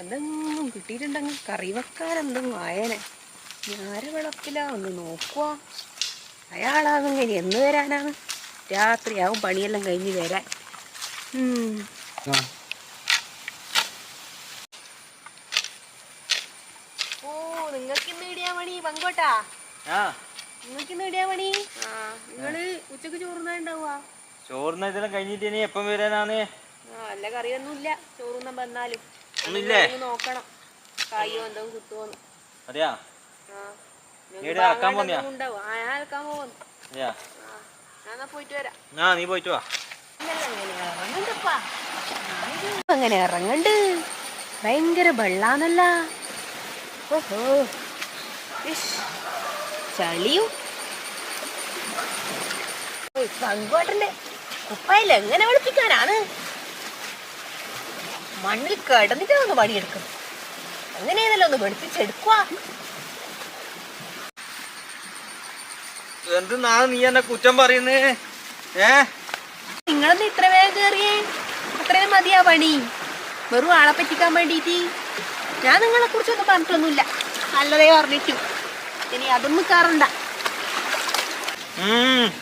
അതെങ്ങും കിട്ടിയിട്ടുണ്ടെങ്കിൽ കറി വെക്കാൻ വായനെ. ആയേനെ ഞാര വിളക്കിലാ? ഒന്ന് നോക്കുക അയാളാകും ഇനി എന്ന് വരാനാണ്? രാത്രിയാവും പണിയെല്ലാം കഴിഞ്ഞ് വരാൻ. ഓ നിങ്ങൾക്ക് ഇന്ന് ഇടിയാ മണി പങ്കോട്ടാ? ആ. നിങ്ങൾക്ക് ഇന്ന് ഇടിയാ മണി ആ. നിങ്ങൾ ഉച്ചയ്ക്ക് ചോറുന്നുണ്ടാവുക ചോറുന്ന ഇതെല്ലാം കഴിഞ്ഞിട്ട് ഇനി എപ്പം വരാനാണ്? ആ വല്ല കറിയൊന്നുമില്ല. ചോറുന്നം വന്നാലും. നോക്കണം. കായോ അതെയാ? നീ പോയിട്ട് വാ. അങ്ങനെ ഇറങ്ങണ്ട്. ഭയങ്കര വെള്ളാന്നല്ല ഓഹോ. ചളിയും. പങ്കുവാട്ടന്റെ കുപ്പായില്ല? എങ്ങനെ വെളുപ്പിക്കാനാണ്? മണ്ണിൽ കിടന്നിട്ടാ ഒന്ന് പണിയെടുക്കും. അങ്ങനെയാണല്ലോ ഒന്ന് വെളുപ്പിച്ചെടുക്കുക എന്തെന്നാണ് നീ എന്നെ കുറ്റം പറയുന്നേ? ഏ? നിങ്ങളൊന്ന് ഇത്ര വേഗം കയറിയേ? അത്രയും മതിയാ പണി. വെറും ആളെ പറ്റിക്കാൻ വേണ്ടിയിട്ട് ഞാൻ നിങ്ങളെ കുറിച്ചൊന്നും പറഞ്ഞിട്ടൊന്നുമില്ല. നല്ലതേ പറഞ്ഞിട്ടു. ഇനി അതൊന്നും കാറണ്ട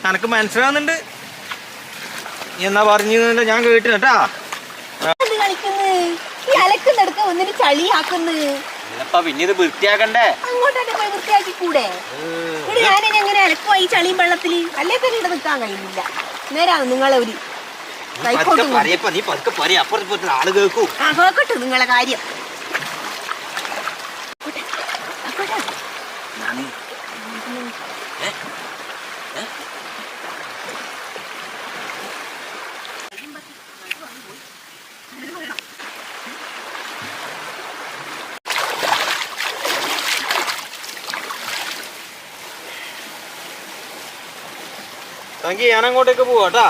എനക്ക് മനസ്സിലാവുന്നുണ്ട്. എന്നാ പറഞ്ഞില്ല ഞാൻ കേട്ടില്ല കേട്ടാ. കളിക്കുന്നു ഈ അലക്കുന്നെടുക്ക ഒന്നിന് ചളിയാക്കുന്നു? അല്ലപ്പാ പിന്നെ ഇത് വൃത്തിയാക്കണ്ടേ? അങ്ങോട്ടൊക്കെ പോയി വൃത്തിയാക്കി കൂടെ ഇവിടെ ഞാനിനി എങ്ങനെ അലക്കുവാ ഈ ചളിയും വെള്ളത്തിൽ? അല്ലേ തന്നെ ഇവിടെ നിൽക്കാൻ കഴിയുന്നില്ല. നേരാണ് നിങ്ങളെ ഒരു കൈക്കോട്ടും കൊണ്ട്. പറയപ്പാ നീ പതുക്കെ പറയ അപ്പുറത്ത് ആൾ കേൾക്കൂ. ആ നോക്കട്ടെ നിങ്ങളെ കാര്യം. തങ്കി ഞാൻ അങ്ങോട്ടേക്ക് പോവാട്ടാ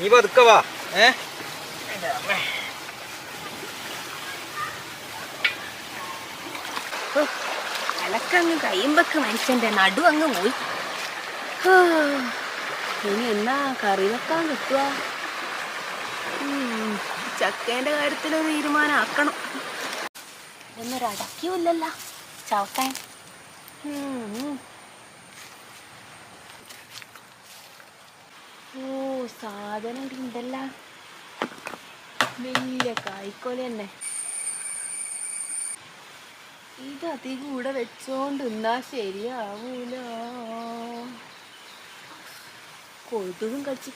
നീ പതുക്കെ വാ. ഏ? അലക്കങ്ങ് കഴിയുമ്പക്ക് മനുഷ്യന്റെ നടു അങ്ങ് പോയി. ഇനി എന്നാ കറി വെക്കാൻ കിട്ടുക ചക്കേന്റെ കാര്യത്തിൽ ഒരു തീരുമാനം ആക്കണം എന്നൊരു അടക്കിയില്ലല്ല ചവക്കാൻ സാധനം ഉണ്ടല്ല. വലിയ കായ്ക്കോല തന്നെ. ഇത് അധികം കൂടെ വെച്ചോണ്ട് നിന്നാ ശരിയാവൂല. കൊതുകും കളിച്ച്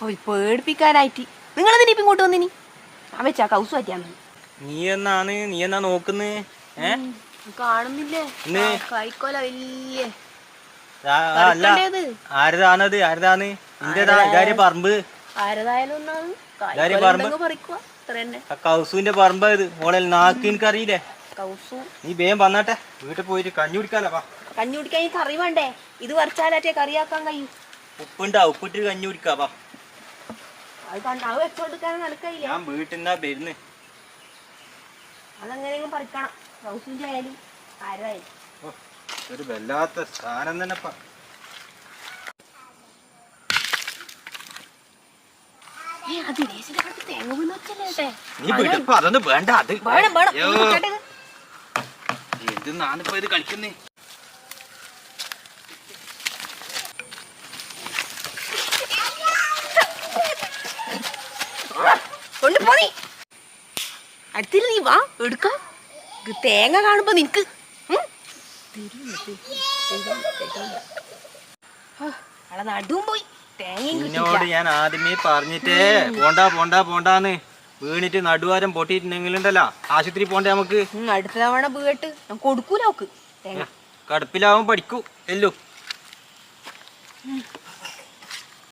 പോയി പേടിപ്പിക്കാനായിട്ട്. നിങ്ങളെന്തിനാ ഇപ്പം ഇങ്ങോട്ട് വന്നിനി? ആ വെച്ചാ കൗസ് പറ്റിയാന്ന് നീ എന്നാണ്? നീ എന്നാ നോക്കുന്നേ? ഏ? കാണുന്നില്ലേ? കായ്ക്കോല വലിയ. അല്ല. ആരതാണത്? ആരതാണ് നിന്റേതാ ഇതാര് പറമ്പ്? ഇതാര് പറമ്പ്? കൗസുവിന്റെ പറമ്പാ ഇത് മോളെ നാക്ക് എനിക്കറിയില്ലേ? കൗസു. നീ വേഗം വന്നാട്ടെ. വീട്ടിൽ പോയിട്ട് കഞ്ഞി കുടിക്കാനാ കഞ്ഞി കുടിക്കാൻ ഈ കറി വേണ്ടേ? ഇത് പറിച്ചാലാറ്റേ കറിയാക്കാൻ കഴിയും. ഉപ്പുണ്ടാ? ഉപ്പിട്ട് കഞ്ഞി കുടിക്കാ വാ. ഞാൻ വീട്ടിൽ നിന്നാ വരുന്നേ. അതെങ്ങനെയെങ്കിലും പറിക്കണം. കൗസുവിന്റെ ആയാലും ആരായാലും ഒരു വല്ലാത്ത സ്ഥാനം തന്നെ? നീ അതൊന്നും വേണ്ട അത് എന്ത് കുടിക്കട്ടെ ഇത്. കളിക്കുന്നേ? അടുത്തില്ല നീ വാ എടുക്കാം. തേങ്ങ കാണുമ്പോ നിനക്ക് നിന്നോട് ഞാൻ ആദ്യമേ പറഞ്ഞിട്ടേ. പോണ്ട പോണ്ട പോണ്ടാന്ന്. വീണിട്ട് നടുവാരം പൊട്ടിയിട്ടുണ്ടെങ്കിലുണ്ടല്ലോ. ആശുപത്രി പോണ്ടേ നമുക്ക്? അടുത്ത തവണ വീട്ട് കൊടുക്കൂലോക്ക് കടുപ്പിലാവും പഠിക്കൂ. എല്ലോ.